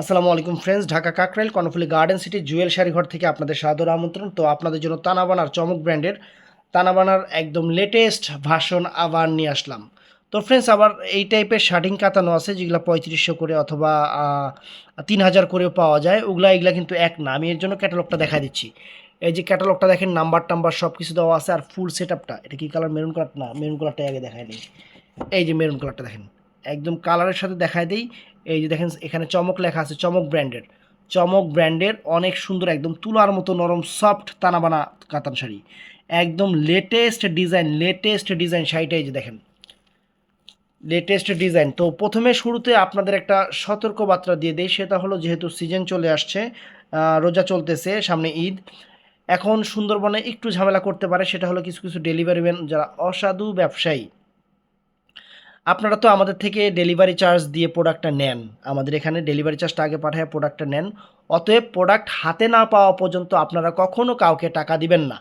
আসসালামু আলাইকুম friends Dhaka Kakrail, Karnaphuli garden city Jewel Sharighar থেকে আপনাদের সাদর আমন্ত্রণ। তো আপনাদের জন্য তানাবানার চমক ব্র্যান্ডের তানাবানার একদম লেটেস্ট ভাষণ আবার নিয়ে আসলাম। তো ফ্রেন্ডস আবার এই টাইপের শার্টিং কাতানো আছে, যেগুলো পঁয়ত্রিশশো করে অথবা তিন হাজার করেও পাওয়া যায়। ওগুলা, এগুলা কিন্তু এক না, আমি এর জন্য ক্যাটালগটা দেখা দিচ্ছি। এই যে ক্যাটালগটা দেখেন নাম্বার টাম্বার সব কিছু দেওয়া আছে আর ফুল সেট আপটা এটা কি কালার মেরুন কালার না মেরুন কালারটা আগে দেখায় দিই। এই যে মেরুন কালারটা দেখেন, একদম কালারের সাথে দেখায় দিই। এই যে দেখেন, এখানে চমক লেখা আছে, চমক ব্র্যান্ডের চমক ব্র্যান্ডের অনেক সুন্দর, একদম তুলার মতো নরম সফট তানাবানা কাতান শাড়ি। একদম লেটেস্ট ডিজাইন লেটেস্ট ডিজাইন শাড়িটা এই যে দেখেন। লেটেস্ট ডিজাইন তো প্রথমে শুরুতে আপনাদের একটা সতর্ক বার্তা দিয়ে দেই, সেটা হলো যেহেতু সিজন চলে আসছে রোজা চলতেছে সামনে ঈদ, এখন সুন্দরবনে একটু ঝামেলা করতে পারে, সেটা হলো কিছু কিছু ডেলিভারি ম্যান যারা অসাধু ব্যবসায়ী। আপনারা তো আমাদের থেকে ডেলিভারি চার্জ দিয়ে প্রোডাক্টটা নেন। আমাদের এখানে ডেলিভারি চার্জটা আগে পাঠায় প্রোডাক্টটা নেন। অতএব প্রোডাক্ট হাতে না পাওয়া পর্যন্ত আপনারা কখনো কাউকে টাকা দিবেন না।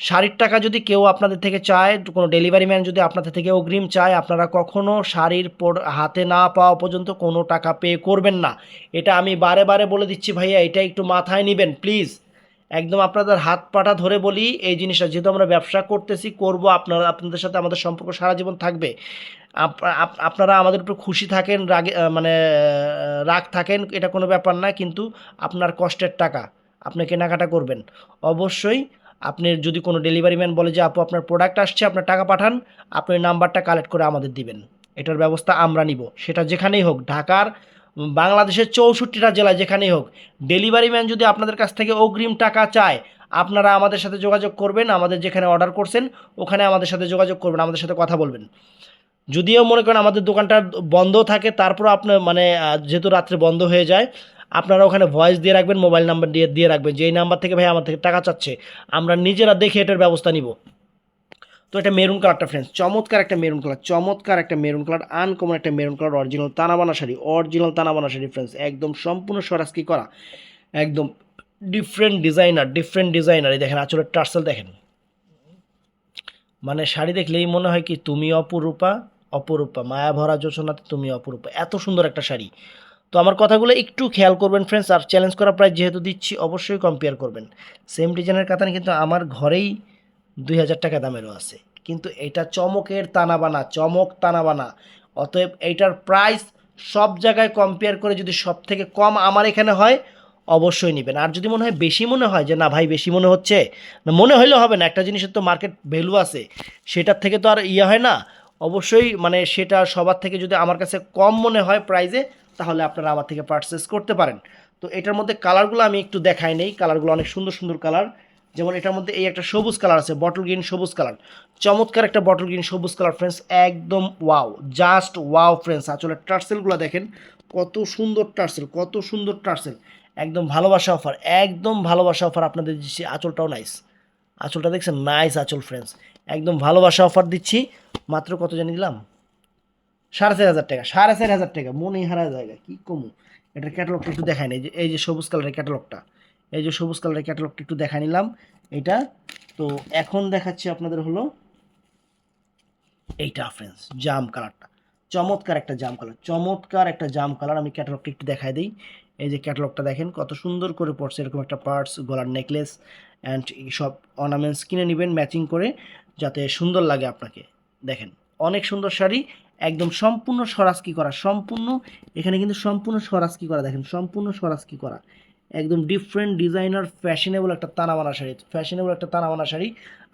শাড়ির টাকা যদি কেউ আপনাদের থেকে চায়, কোনো ডেলিভারি ম্যান যদি আপনাদের থেকে অগ্রিম চায়, আপনারা কখনো শাড়ির হাতে না পাওয়া পর্যন্ত কোনো টাকা পে করবেন না। এটা আমি বারে বারে বলে দিচ্ছি ভাইয়া, এটা একটু মাথায় নেবেন প্লিজ একদম আপনাদের হাত পাটা ধরে বলি, এই জিনিসটা যেহেতু আমরা ব্যবসা করতেছি, করব, আপনারা, আপনাদের সাথে আমাদের সম্পর্ক সারা জীবন থাকবে। আপ- আপ- আপনারা আমাদের উপর খুশি থাকেন, রাগে মানে রাগ থাকেন, এটা কোনো ব্যাপার না, কিন্তু আপনার কষ্টের টাকা, আপনি কেনাকাটা করবেন। অবশ্যই আপনি যদি কোনো ডেলিভারি ম্যান বলে যে, আপু, আপনার প্রোডাক্ট আসছে, আপনার টাকা পাঠান আপনি নাম্বারটা কালেক্ট করে আমাদের দিবেন। এটার ব্যবস্থা আমরা নিব। সেটা যেখানেই হোক, ঢাকার বাংলাদেশের চৌষট্টিটা জেলায় যেখানেই হোক ডেলিভারি ম্যান যদি আপনাদের কাছ থেকে অগ্রিম টাকা চায়, আপনারা আমাদের সাথে যোগাযোগ করবেন, আমাদের যেখানে অর্ডার করছেন, ওখানে আমাদের সাথে যোগাযোগ করবেন, আমাদের সাথে কথা বলবেন। যদিও মনে করেন আমাদের দোকানটা বন্ধ থাকে তারপর আপনার মানে যেহেতু রাত্রে বন্ধ হয়ে যায়, আপনারা ওখানে ভয়েস দিয়ে রাখবেন মোবাইল নাম্বার দিয়ে দিয়ে রাখবেন যে এই নাম্বার থেকে ভাই আমার থেকে টাকা চাচ্ছে, আমরা নিজেরা দেখে এটার ব্যবস্থা নিব। তো এটা মেরুন কালারটা ফ্রেন্ডস চমৎকার একটা মেরুন কালার চমৎকার একটা মেরুন কালার আনকমন একটা maroon colour original Tanabana sari original Tanabana sari friends একদম সম্পূর্ণ স্বরাজকি করা, একদম ডিফারেন্ট ডিজাইনার ডিফারেন্ট ডিজাইনার এই দেখেন, আচলের টার্সেল দেখেন। মানে শাড়ি দেখলেই মনে হয় কি, তুমি অপরূপা অপরূপা। মায়া ভরা যোচনাতে তুমি অপরূপা। এত সুন্দর একটা শাড়ি। তো আমার কথাগুলো একটু খেয়াল করবেন ফ্রেন্ডস আর চ্যালেঞ্জ করা প্রায় যেহেতু দিচ্ছি, অবশ্যই কম্পেয়ার করবেন। সেম ডিজাইনের কাতান কিন্তু আমার ঘরেই দুই হাজার টাকা দামেরও আছে। কিন্তু এটা চমকের তানাবানা, চমক তানাবানা। অতএব এইটার প্রাইস সব জায়গায় কম্পেয়ার করে যদি সব থেকে কম আমার এখানে হয়, অবশ্যই নেবেন। আর যদি মনে হয় বেশি মনে হয়, যে না ভাই বেশি মনে হচ্ছে, না মনে হইলেও হবে না, একটা জিনিসের তো মার্কেট ভ্যালু আছে, সেটার থেকে তো আর ইয়ে হয় না। অবশ্যই মানে সেটা সবার থেকে যদি আমার কাছে কম মনে হয় প্রাইজে তাহলে আপনারা আমার থেকে পারচেস করতে পারেন। তো এটার মধ্যে কালারগুলো আমি একটু দেখাই নেই। কালারগুলো অনেক সুন্দর সুন্দর কালার যেমন এটার মধ্যে এই একটা সবুজ কালার আছে বটল গ্রিন সবুজ কালার। চমৎকার একটা বটল গ্রিন সবুজ কালার ফ্রেন্ডস একদম ওয়াও জাস্ট ওয়াও ফ্রেন্ডস আসলে টার্সেলগুলো দেখেন, কত সুন্দর টার্সেল, কত সুন্দর টার্সেল। একদম ভালোবাসা অফার একদম ভালোবাসা অফার আপনাদের দিচ্ছি। আঁচলটাও নাইস আঁচলটা দেখছেন? নাইস আঁচল ফ্রেন্ডস একদম ভালোবাসা অফার দিচ্ছি। মাত্র কত জানি দিলাম? সাড়ে চার হাজার টাকা, সাড়ে চার হাজার টাকা। মনেই হারা জায়গা কী কমু? এটার ক্যাটালগটা একটু দেখায় যে, এই যে সবুজ কালারের ক্যাটালগটা এই যে সবুজ কালারের ক্যাটালগটা একটু দেখা নিলাম, এটা। তো এখন দেখাচ্ছি আপনাদের হলো এইটা ফ্রেন্ডস জাম কালারটা। চমৎকার একটা জাম কালার, চমৎকার একটা জাম কালার। আমি ক্যাটালগটা একটু দেখাই দিই। এই যে ক্যাটালগটা দেখেন, কত সুন্দর করে পড়ছে, এরকম একটা পার্টস গলার নেকলেস অ্যান্ড সব অর্নামেন্টস কিনে নেবেন ম্যাচিং করে, যাতে সুন্দর লাগে আপনাকে। দেখেন, অনেক সুন্দর শাড়ি, একদম সম্পূর্ণ স্বরাজকি করা, সম্পূর্ণ, এখানে কিন্তু সম্পূর্ণ স্বরাজকি করা, দেখেন, সম্পূর্ণ স্বরাজকি করা। একদম ডিফারেন্ট ডিজাইনার ফ্যাশনেবল একটা তানাবানা শাড়ি। ফ্যাশনেবল একটা তানাবানা শাড়ি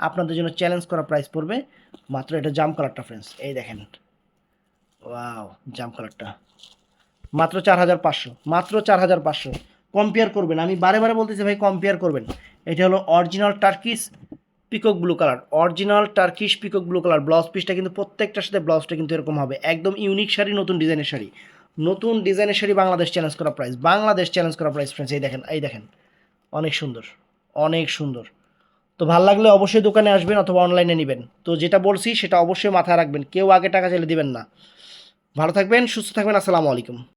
আপনাদের জন্য চ্যালেঞ্জ করা প্রাইস পড়বে। মাত্র এটা জাম কালারটা ফ্রেন্ডস এই দেখেন। ওয়াও জাম কালারটা মাত্র চার হাজার পাঁচশো, মাত্র চার হাজার পাঁচশো। কম্পেয়ার করবেন, আমি বারে বারে বলতেছি ভাই কম্পেয়ার করবেন। এটা হলো original turquoise peacock blue colour original turquoise peacock blue colour blouse পিসটা কিন্তু প্রত্যেকটার সাথে ব্লাউজটা কিন্তু এরকম হবে। একদম ইউনিক শাড়ি, নতুন ডিজাইনের শাড়ি। নতুন ডিজাইনের শাড়ি বাংলাদেশ চ্যালেঞ্জ করা প্রাইস বাংলাদেশ চ্যালেঞ্জ করা প্রাইস ফ্রেন্ডস এই দেখেন এই দেখেন, অনেক সুন্দর অনেক সুন্দর। তো ভালো লাগলে অবশ্যই দোকানে আসবেন অথবা অনলাইনে নেবেন। তো যেটা বলছি, সেটা অবশ্যই মাথায় রাখবেন, কেউ আগে টাকা চাইলে দিবেন না। ভালো থাকবেন, সুস্থ থাকবেন, আসসালামু আলাইকুম।